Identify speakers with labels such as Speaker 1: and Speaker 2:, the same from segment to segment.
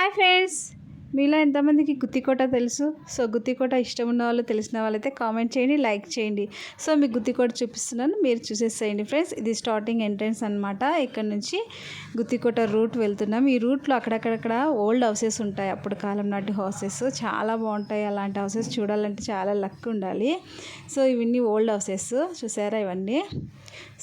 Speaker 1: Hi friends మీలో ఎంతమందికి గుత్తికోట తెలుసు? సో గుత్తికోట ఇష్టం ఉన్న వాళ్ళు తెలిసిన వాళ్ళైతే కామెంట్ చేయండి లైక్ చేయండి. సో మీకు గుత్తికోట చూపిస్తున్నాను. మీరు చూసేసేయండి ఫ్రెండ్స్ ఇది స్టార్టింగ్ ఎంట్రన్స్ అనమాట ఇక్కడ నుంచి గుత్తికోట రూట్ వెళ్తున్నాం. ఈ రూట్లో అక్కడక్కడక్కడ ఓల్డ్ హౌసెస్ ఉంటాయి. అప్పుడు కాలం నాటి హౌసెస్ చాలా బాగుంటాయి. అలాంటి హౌసెస్ చూడాలంటే చాలా లక్ ఉండాలి. సో ఇవన్నీ ఓల్డ్ హౌసెస్ చూసారా ఇవన్నీ?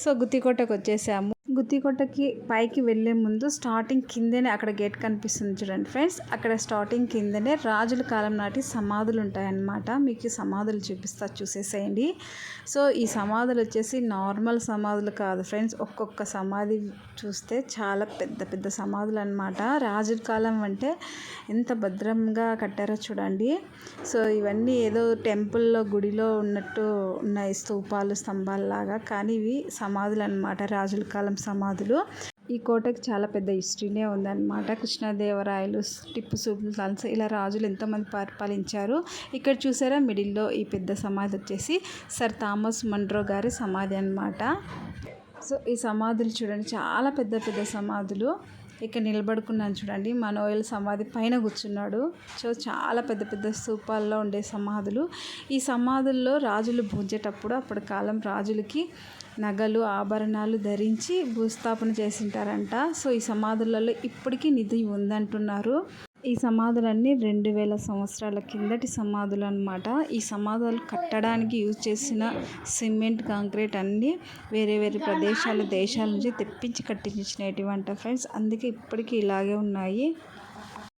Speaker 1: సో గుత్తికోటకు వచ్చేసాము. కొట్టకి పైకి వెళ్ళే ముందు స్టార్టింగ్ కిందనే అక్కడ గేట్ కనిపిస్తుంది చూడండి ఫ్రెండ్స్ అక్కడ స్టార్టింగ్ కిందనే రాజుల కాలం నాటి సమాధులు ఉంటాయన్నమాట. మీకు సమాధులు చూపిస్తా చూసేసేయండి. సో ఈ సమాధులు వచ్చేసి నార్మల్ సమాధులు కాదు ఫ్రెండ్స్ ఒక్కొక్క సమాధి చూస్తే చాలా పెద్ద పెద్ద సమాధులు అనమాట రాజుల కాలం అంటే ఎంత భద్రంగా కట్టారో చూడండి. సో ఇవన్నీ ఏదో టెంపుల్లో గుడిలో ఉన్నట్టు ఉన్నాయి స్తూపాలు స్తంభాలలాగా. కానీ ఇవి సమాధులు అనమాట రాజుల కాలం సమాధులు. ఈ కోటకి చాలా పెద్ద హిస్టరీనే ఉందన్నమాట. కృష్ణదేవరాయలు టిప్పు సుల్తాన్స్ ఇలా రాజులు ఎంతోమంది పరిపాలించారు. ఇక్కడ చూసారా మిడిల్లో ఈ పెద్ద సమాధి వచ్చేసి సర్ థామస్ మండ్రో గారి సమాధి అనమాట సో ఈ సమాధులు చూడండి చాలా పెద్ద పెద్ద సమాధులు. ఇక్కడ నిలబడుకున్నాను చూడండి. మనోయల్ సమాధి పైన కూర్చున్నాడు. సో చాలా పెద్ద పెద్ద స్థూపాల్లో ఉండే సమాధులు. ఈ సమాధుల్లో రాజులు పూజేటప్పుడు అప్పటి కాలం రాజులకి నగలు ఆభరణాలు ధరించి భూస్థాపన చేసింటారంట. సో ఈ సమాధులలో ఇప్పటికీ నిధి ఉందంటున్నారు. ఈ సమాధులన్నీ రెండు వేల సంవత్సరాల కిందటి సమాధులు అనమాట ఈ సమాధులు కట్టడానికి యూజ్ చేసిన సిమెంట్ కాంక్రీట్ అన్నీ వేరే వేరే ప్రదేశాల దేశాల నుంచి తెప్పించి కట్టించినటువంటి ఫ్రెండ్స్ అందుకే ఇప్పటికీ ఇలాగే ఉన్నాయి.